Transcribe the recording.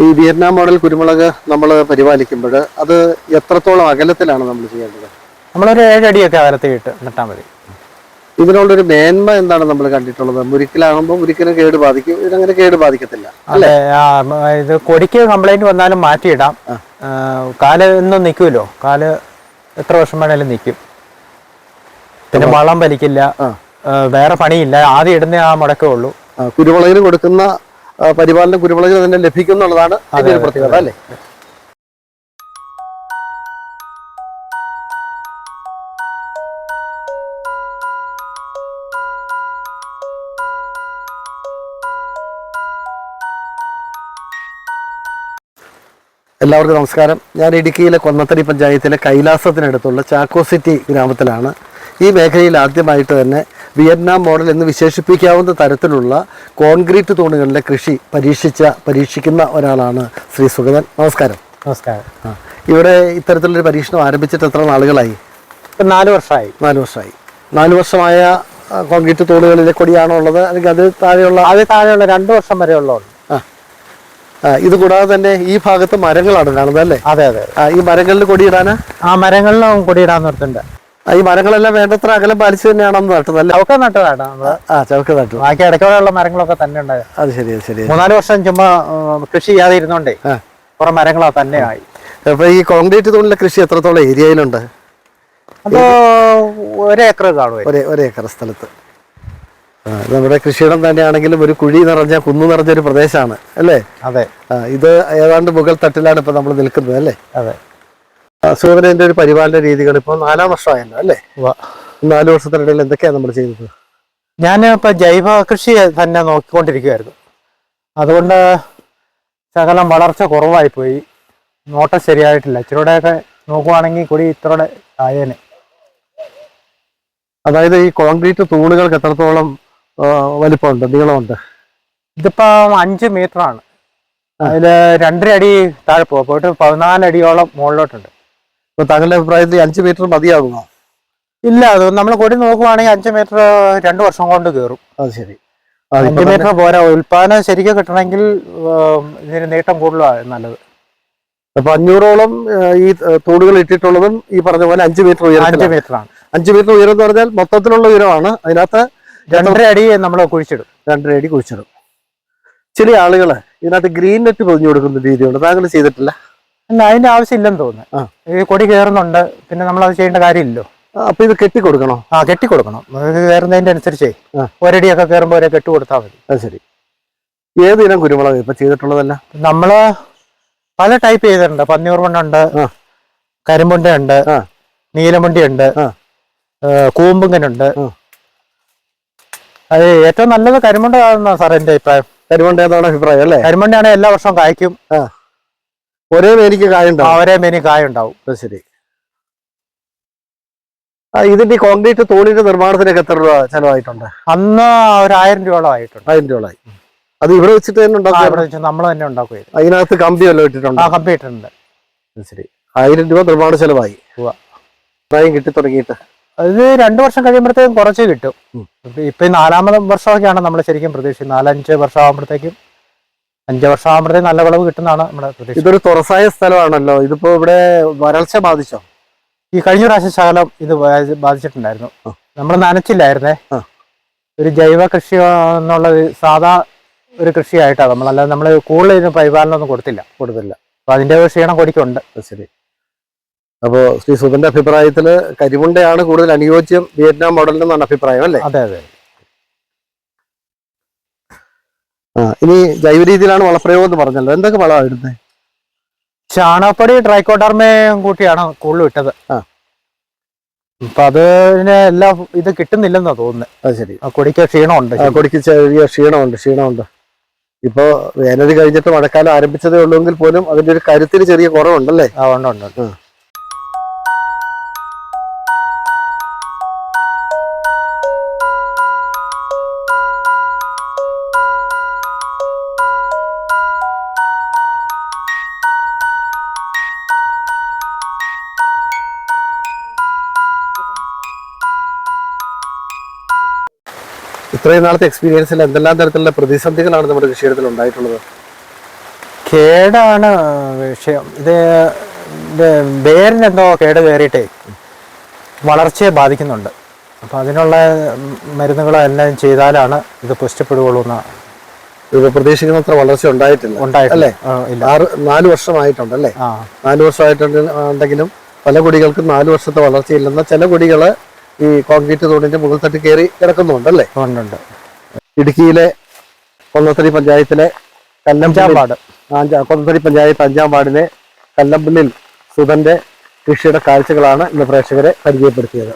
ഈ Vietnam model കുരുമുളക് നമ്മൾ പരിപാലിക്കുമ്പോൾ അത് എത്രത്തോളം അകലത്തിലാണ് നമ്മൾ ചെയ്യേണ്ടത്? നമ്മളൊരു ഏഴടിയൊക്കെ അകലത്തിൽ ഇട്ട് നട്ടാൽ മതി. ഇതിനുള്ളൊരു മേന്മ എന്താണ് നമ്മൾ കണ്ടിട്ടുള്ളത്? മുരിക്കലാകുമ്പോൾ മുരിക്കിന് കേട് ബാധിക്കും ഇതിനങ്ങനെ കേട് ബാധിക്കത്തില്ല അല്ലേ? ഇത് കൊടിക്ക് കംപ്ലൈന്റ് വന്നാലും മാറ്റിയിടാം. കാൽ ഒന്നും നിൽക്കുമല്ലോ? കാൽ എത്ര വർഷം വേണേലും നിൽക്കും. പിന്നെ വളം വലിക്കില്ല. വേറെ പണിയില്ല. ആദ്യം ഇടുന്ന ആ മുടക്കേ ഉള്ളൂ. കുരുമുളകിന് കൊടുക്കുന്ന പരിപാലനം കുരുമുളകിന് തന്നെ ലഭിക്കും എന്നുള്ളതാണ് അതിന്റെ ഒരു പ്രത്യേകത അല്ലേ? എല്ലാവർക്കും നമസ്കാരം. ഞാൻ ഇടുക്കിയിലെ കൊന്നത്തടി പഞ്ചായത്തിലെ കൈലാസത്തിനടുത്തുള്ള ചാക്കോ സിറ്റി ഗ്രാമത്തിലാണ് ഈ മേഖലയിൽ ആദ്യമായിട്ട് തന്നെ വിയറ്റ്നാം മോഡൽ എന്ന് വിശേഷിപ്പിക്കാവുന്ന തരത്തിലുള്ള കോൺക്രീറ്റ് തൂണുകളിലെ കൃഷി പരീക്ഷിച്ച പരീക്ഷിക്കുന്ന ഒരാളാണ് ശ്രീ സുഗതൻ. നമസ്കാരം. നമസ്കാരം. ഇവിടെ ഇത്തരത്തിലൊരു പരീക്ഷണം ആരംഭിച്ചിട്ട് എത്ര നാളുകളായി? നാല് വർഷമായി. നാല് വർഷമായി. നാല് വർഷമായ കോൺക്രീറ്റ് തൂണുകളിലെ കൊടിയാണോ ഉള്ളത്? അല്ലെങ്കിൽ അത് താഴെയുള്ള അത് താഴെയുള്ള രണ്ട് വർഷം വരെ ഉള്ളത് ഇത് കൂടാതെ തന്നെ ഈ ഭാഗത്ത് മരങ്ങളാണ് കാണുന്നത് അല്ലേ? അതെ അതെ ഈ മരങ്ങളിൽ കൊടിയിടാനാ? ആ മരങ്ങളിലും കൊടിയിടാൻ നിർത്തുന്നുണ്ട്. ഈ മരങ്ങളെല്ലാം വേണ്ടത്ര അകലം പാലിച്ചു തന്നെയാണ് അന്ന് നട്ടത് അല്ലേ അവക്കെ നട്ടതാണ് നമ്മൾ. ആ ചവക്ക് നട്ടു. ബാക്കി ഇടയ്ക്കോടെയുള്ള മരങ്ങളൊക്കെ തന്നെ ഉണ്ടായത്. അത് ശരി അത് ശരി. മൂന്നാൽ വർഷം ചുമ്മാ കൃഷി ചെയ്യാതെ ഇരുന്നോണ്ടേ. കുറെ മരങ്ങളാ തന്നെ ആയി. അപ്പൊ ഈ കോൺക്രീറ്റ് തൂണിലെ കൃഷി എത്രത്തോളം ഏരിയയിലുണ്ട്? അത് ഒരേക്കർ കാണുമായിരുന്നു ഒരേ ഒരേ ഏക്കർ സ്ഥലത്ത്. നമ്മുടെ കൃഷിയിടം തന്നെയാണെങ്കിലും ഒരു കുഴി നിറഞ്ഞ കുന്നു നിറഞ്ഞ ഒരു പ്രദേശമാണ് അല്ലേ? അതെ. ഇത് ഏതാണ്ട് മുകൾ തട്ടിലാണ് ഇപ്പൊ നമ്മൾ നിൽക്കുന്നത് അല്ലേ? അതെ. സൂര്യന്റെ ഒരു പരിപാലന രീതികൾ ഇപ്പോൾ നാലാം വർഷമായല്ലോ അല്ലേ. നാല് വർഷത്തിനിടയിൽ എന്തൊക്കെയാണ് നമ്മൾ ചെയ്തത്? ഞാൻ ഇപ്പൊ ജൈവ കൃഷി തന്നെ നോക്കിക്കൊണ്ടിരിക്കുകയായിരുന്നു അതുകൊണ്ട് ശകലം വളർച്ച കുറവായി പോയി നോട്ടം ശരിയായിട്ടില്ല. ഇച്ചിരൂടെയൊക്കെ നോക്കുവാണെങ്കിൽ കൂടി ഇത്രയുടെ ആയേനെ. അതായത് ഈ കോൺക്രീറ്റ് തൂണുകൾക്ക് എത്രത്തോളം വലിപ്പമുണ്ട് നീളമുണ്ട്? ഇതിപ്പോ അഞ്ച് മീറ്റർ ആണ് അതിൽ രണ്ടര അടി താഴെ പോകും പോയിട്ട് പതിനാല് അടിയോളം മുകളിലോട്ടുണ്ട്. ഇപ്പൊ താങ്കളുടെ അഭിപ്രായത്തിൽ അഞ്ച് മീറ്റർ മതിയാകുമോ? ഇല്ല അത് നമ്മൾ കൊടി നോക്കുവാണെങ്കിൽ അഞ്ച് മീറ്റർ രണ്ട് വർഷം കൊണ്ട് കയറും അത് ശരി. അഞ്ചു മീറ്റർ പോരാ. ഉൽപാദനം ശരിക്കും കിട്ടണമെങ്കിൽ ഇതിന് നീട്ടം കൂടുതലാണ് നല്ലത്. അപ്പൊ അഞ്ഞൂറോളം ഈ തോടുകൾ ഇട്ടിട്ടുള്ളതും ഈ പറഞ്ഞ പോലെ അഞ്ച് മീറ്റർ അഞ്ച് അഞ്ചു മീറ്റർ ആണ് അഞ്ച് മീറ്റർ ഉയരം എന്ന് പറഞ്ഞാൽ മൊത്തത്തിലുള്ള ഉയരമാണ്. അതിനകത്ത് രണ്ടര അടി നമ്മൾ കുഴിച്ചിടും. രണ്ടര അടി കുഴിച്ചിടും. ചില ആളുകൾ ഇതിനകത്ത് ഗ്രീൻ നെറ്റ് പൊതിഞ്ഞു കൊടുക്കുന്ന രീതിയുണ്ട്. താങ്കൾ ചെയ്തിട്ടില്ല? അതിന്റെ ആവശ്യമില്ലെന്ന്. തോന്നുന്നു. ഈ കൊടി കയറുന്നുണ്ട് പിന്നെ നമ്മൾ അത് ചെയ്യേണ്ട കാര്യമില്ലല്ലോ. അപ്പൊ ഇത് കെട്ടി കൊടുക്കണോ ആ കെട്ടി കൊടുക്കണം കയറുന്നതിന്റെ അനുസരിച്ചേ. ഒരടിയൊക്കെ കയറുമ്പോൾ ഒരേ കെട്ടി കൊടുത്താൽ മതി. അത് ശരി. ഏത് ഇനം കുരുമുളക് ഇപ്പൊ ചെയ്തിട്ടുള്ളതല്ല? നമ്മൾ പല ടൈപ്പ് ചെയ്തിട്ടുണ്ട്. പന്നിയൂർ മണ്ണുണ്ട് ആ. നീലമുണ്ടിയുണ്ട്. കൂമ്പുങ്ങനുണ്ട്. അത് ഏറ്റവും നല്ലത് കരിമുണ്ട സാർ എന്റെ അഭിപ്രായം. കരിമണ്ട അഭിപ്രായം അല്ലേ? കരിമുണ്ടാണെങ്കിൽ എല്ലാ വർഷവും കായ്ക്കും. ഒരേ മേനിക്ക് കായുണ്ടാവും. ഒരേ മേനി കായ ഉണ്ടാവും അത് ശരി. ഇതിന്റെ കോൺക്രീറ്റ് തൂണിന്റെ നിർമ്മാണത്തിനൊക്കെ എത്ര രൂപ ചെലവായിട്ടുണ്ട്? അന്ന് ഒരു ആയിരം രൂപയോളം ആയിട്ടുണ്ട്. ആയിരം രൂപയായി അത് ഇവിടെ വെച്ചിട്ട് തന്നെ ഉണ്ടാക്കുക ഇവിടെ വെച്ച് നമ്മൾ തന്നെ ഉണ്ടാക്കുകയും അതിനകത്ത് കമ്പി വല്ലതും ഇട്ടിട്ടുണ്ട്? ആ കമ്പി ഇട്ടിട്ടുണ്ട്. ശരി. ആയിരം രൂപ നിർമ്മാണ ചെലവായി. പ്രായം കിട്ടി തുടങ്ങിയിട്ട്. അത് രണ്ടു വർഷം കഴിയുമ്പോഴത്തേക്കും കുറച്ച് കിട്ടും. ഇപ്പൊ ഈ നാലാമത് വർഷമൊക്കെയാണ് നമ്മൾ ശരിക്കും പ്രതീക്ഷിക്കുന്നത്. നാലഞ്ച് വർഷം ആകുമ്പോഴത്തേക്കും അഞ്ച് വർഷം ആകുമ്പോഴത്തേക്കും നല്ല വിളവ് കിട്ടുന്നതാണ് നമ്മുടെ ഇതൊരു തുറസായ സ്ഥലമാണല്ലോ. ഇതിപ്പോ ഇവിടെ വരൾച്ച ബാധിച്ചോ? ഈ കഴിഞ്ഞ പ്രാവശ്യം ശകലം ഇത് ബാധി- ബാധിച്ചിട്ടുണ്ടായിരുന്നു. നമ്മൾ നനച്ചില്ലായിരുന്നേ. ഒരു ജൈവ കൃഷി എന്നുള്ള സാധാ ഒരു കൃഷിയായിട്ടാണ് നമ്മൾ അല്ലാതെ നമ്മൾ കൂടുതൽ ഇതിന് പരിപാലനം ഒന്നും കൊടുത്തില്ല. കൊടുത്തില്ല. അപ്പൊ അതിന്റെ ഒരു ക്ഷീണം കൊടിക്കുണ്ട്. ശരി. അപ്പോ ശ്രീ സുധന്റെ അഭിപ്രായത്തിൽ കരിമുണ്ടയാണ് കൂടുതൽ അനുയോജ്യം വിയറ്റ്നാം മോഡലിനെന്നാണ് അഭിപ്രായം അല്ലേ? അതെ അതെ. ആ ഇനി ജൈവ രീതിയിലാണ് വളപ്രയോഗം എന്ന് പറഞ്ഞല്ലോ. എന്തൊക്കെ വളമാണ് ഇടുന്നത് ചാണകപ്പൊടി ട്രൈക്കോഡർമയും കൂട്ടിയാണ് കൂടുതലും ഇട്ടത്. ആ. അപ്പൊ അതിന് എല്ലാം ഇത് കിട്ടുന്നില്ലെന്നാ തോന്നുന്നത് അത് ശരി. കൊടിക്ക് ക്ഷീണമുണ്ട് ആ, കൊടിക്ക് ചെറിയ ക്ഷീണമുണ്ട് ക്ഷീണമുണ്ട്. ഇപ്പോ വേനൽ കഴിഞ്ഞിട്ട് മഴക്കാലം ആരംഭിച്ചതേ ഉള്ളൂങ്കിൽ പോലും അതിന്റെ ഒരു കരുത്തിന് ചെറിയ കുറവുണ്ടല്ലേ? ആ ഉണ്ട് ഉണ്ട് ഉണ്ട്. ഇത്രയും നാളത്തെ എക്സ്പീരിയൻസിൽ എന്തെല്ലാം തരത്തിലുള്ള പ്രതിസന്ധികളാണ് നമ്മുടെ കൃഷിയിടത്തിൽ ഉണ്ടായിട്ടുള്ളത്? കേടാണ് വിഷയം. ഇത് വേരിനെന്തോ കേട് കയറിയിട്ടേ വളർച്ചയെ ബാധിക്കുന്നുണ്ട്. അപ്പം അതിനുള്ള മരുന്നുകളോ എല്ലാം ചെയ്താലാണ് ഇത് പുഷ്ടപ്പെടുകയുള്ളൂ എന്ന് ഇത് പ്രതീക്ഷിക്കുന്നത്ര വളർച്ച ഉണ്ടായിട്ടില്ല. ഉണ്ടായിട്ടില്ല? ആറ് നാല് വർഷമായിട്ടുണ്ട് അല്ലേ? നാല് വർഷമായിട്ടുണ്ടെങ്കിലും പല കൊടികൾക്കും നാല് വർഷത്തെ വളർച്ചയില്ലെന്ന ചില കൊടികൾ ഈ കോൺക്രീറ്റ് തോടിന്റെ മുകൾ തട്ട് കയറി കിടക്കുന്നുണ്ടല്ലേ ഉണ്ടുണ്ട് ഇടുക്കിയിലെ കൊന്നത്തടി പഞ്ചായത്തിലെ അഞ്ചാം വാർഡ്. പാട് അഞ്ചാം കൊന്നത്തടി പഞ്ചായത്ത് അഞ്ചാം വാർഡിലെ കല്ലമ്പുള്ളിൽ സുധന്റെ കൃഷിയുടെ കാഴ്ചകളാണ് ഇന്ന് പ്രേക്ഷകരെ പരിചയപ്പെടുത്തിയത്.